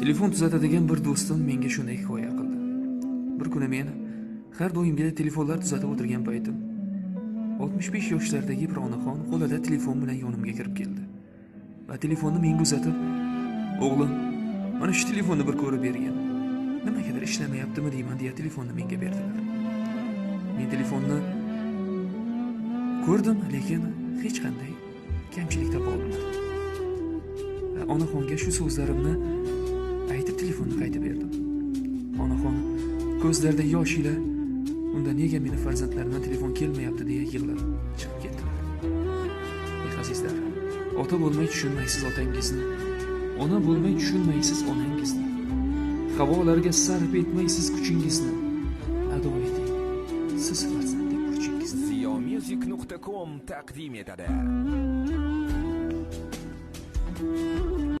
telefon tuzatadigan bir do'stim menga shunday hikoya qildi. Bir kuni men har doimgidek telefonlar tuzatib o'tirgan paytim oltmish besh yoshlardagi bir onaxon qo'lida telefon bilan yonimga kirib keldi va telefonni menga uzatib o'g'lim mana shu telefonni bir ko'rib bergin. Nimagadir ishlamayaptimi deyman deya telefonni menga berdilar. Men telefonni ko'rdim lekin hech qanday kamchilik topa olmadim. Onaxonga shu so'zlarimni aytib telefonni qaytib berdim. Onaxon ko'zlarida yosh ila unda nega meni farzandlarimdan telefon kelmayapti? deya yig'lab chiqib ketdilar. Ey azizlar ota bo'lmay tushunmaysiz otangizni. Ona bo'lmay tushunmaysiz onangizni. Havolarga sarf etmaysiz kuchingizni. Ado eting siz farzandlik burchingizni Ziomusic.com taqdim etadi.